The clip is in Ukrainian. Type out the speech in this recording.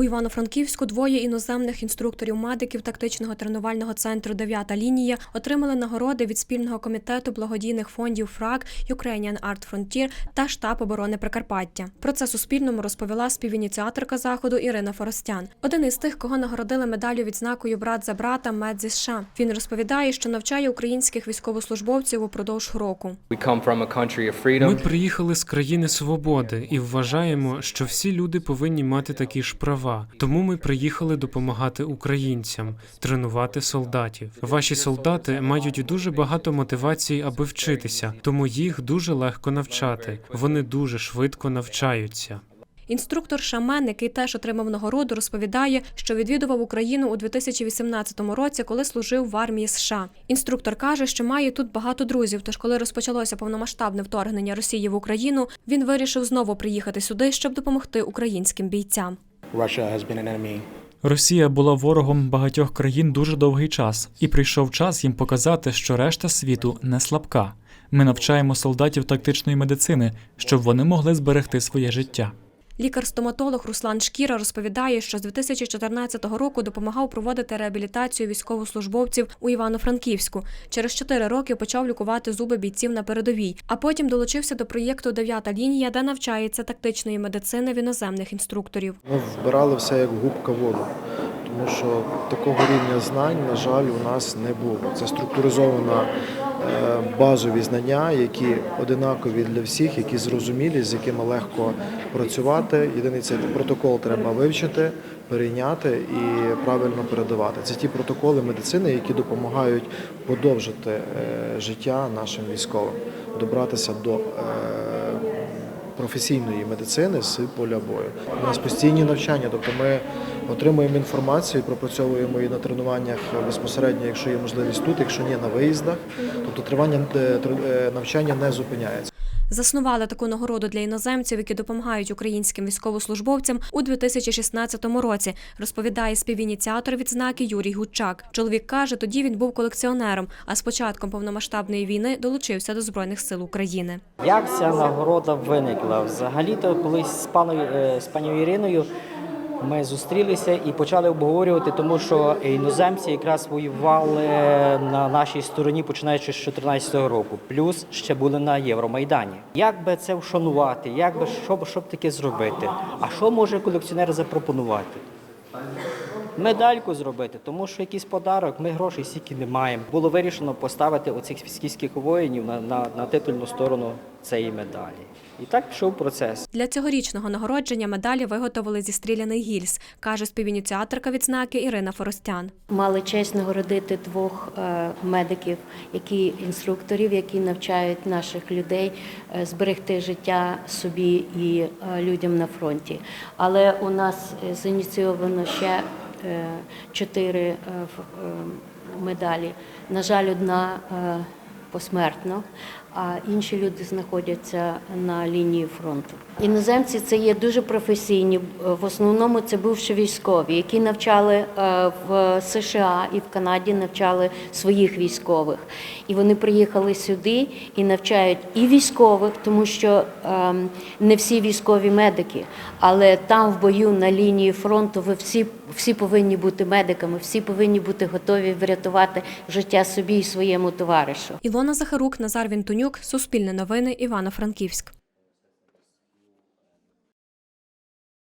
У Івано-Франківську двоє іноземних інструкторів-медиків тактичного тренувального центру «Дев'ята лінія отримали нагороди від спільного комітету благодійних фондів ФРАК Ukrainian Art Frontier та штаб оборони Прикарпаття. Про це Суспільному розповіла співініціаторка заходу Ірина Форостян. Один із тих, кого нагородили медаллю відзнакою брат за брата мед зі США. Він розповідає, що навчає українських військовослужбовців упродовж року. Ми приїхали з країни свободи і вважаємо, що всі люди повинні мати такі ж права. Тому ми приїхали допомагати українцям, тренувати солдатів. Ваші солдати мають дуже багато мотивації, аби вчитися, тому їх дуже легко навчати. Вони дуже швидко навчаються. Інструктор Шамен, який теж отримав нагороду, розповідає, що відвідував Україну у 2018 році, коли служив в армії США. Інструктор каже, що має тут багато друзів. Тож, коли розпочалося повномасштабне вторгнення Росії в Україну, він вирішив знову приїхати сюди, щоб допомогти українським бійцям. Росія була ворогом багатьох країн дуже довгий час, і прийшов час їм показати, що решта світу не слабка. Ми навчаємо солдатів тактичної медицини, щоб вони могли зберегти своє життя. Лікар-стоматолог Руслан Шкіра розповідає, що з 2014 року допомагав проводити реабілітацію військовослужбовців у Івано-Франківську. Через чотири роки почав лікувати зуби бійців на передовій, а потім долучився до проєкту Дев'ята лінія, де навчається тактичної медицини в іноземних інструкторів. Ми вбирали все як губка воду, тому що такого рівня знань, на жаль, у нас не було. Це структуризовано е, базові знання, які одинакові для всіх, які зрозумілі, з якими легко працювати. Єдиний цей протокол треба вивчити, перейняти і правильно передавати. Це ті протоколи медицини, які допомагають подовжити е, життя нашим військовим, добратися до. е, професійної медицини з поля бою. У нас постійні навчання, тобто ми отримуємо інформацію, пропрацьовуємо її на тренуваннях безпосередньо, якщо є можливість тут, якщо ні, на виїздах. Тобто тривання е, е, навчання не зупиняється. Заснували таку нагороду для іноземців, які допомагають українським військовослужбовцям у 2016 році, розповідає співініціатор відзнаки Юрій Гудчак. Чоловік каже, тоді він був колекціонером, а з початком повномасштабної війни долучився до Збройних сил України. Як ця нагорода виникла? Взагалі-то колись з паною е, з пані Іриною ми зустрілися і почали обговорювати, тому що іноземці якраз воювали на нашій стороні, починаючи з 2014 року. Плюс ще були на Євромайдані. Як би це вшанувати? Як би що, що б таке зробити? А що може колекціонер запропонувати? Медальку зробити, тому що якийсь подарок, ми грошей стільки не маємо. Було вирішено поставити оцих скіфських воїнів на, на, на титульну сторону цієї медалі. І так пішов процес. Для цьогорічного нагородження медалі виготовили зі стріляних гільз, каже співініціаторка відзнаки Ірина Форостян. Мали честь нагородити двох е, медиків, які інструкторів, які навчають наших людей е, зберегти життя собі і е, людям на фронті. Але у нас зініційовано ще чотири е, е, медалі. На жаль, одна е, посмертно, а інші люди знаходяться на лінії фронту. Іноземці це є дуже професійні. В основному це бувші військові, які навчали е, в США і в Канаді навчали своїх військових. І вони приїхали сюди і навчають і військових, тому що ем, не всі військові медики, але там в бою на лінії фронту ви всі, всі повинні бути медиками, всі повинні бути готові врятувати життя собі і своєму товаришу. Ілона Захарук, Назар Вінтонюк, Суспільне новини, Івано-Франківськ.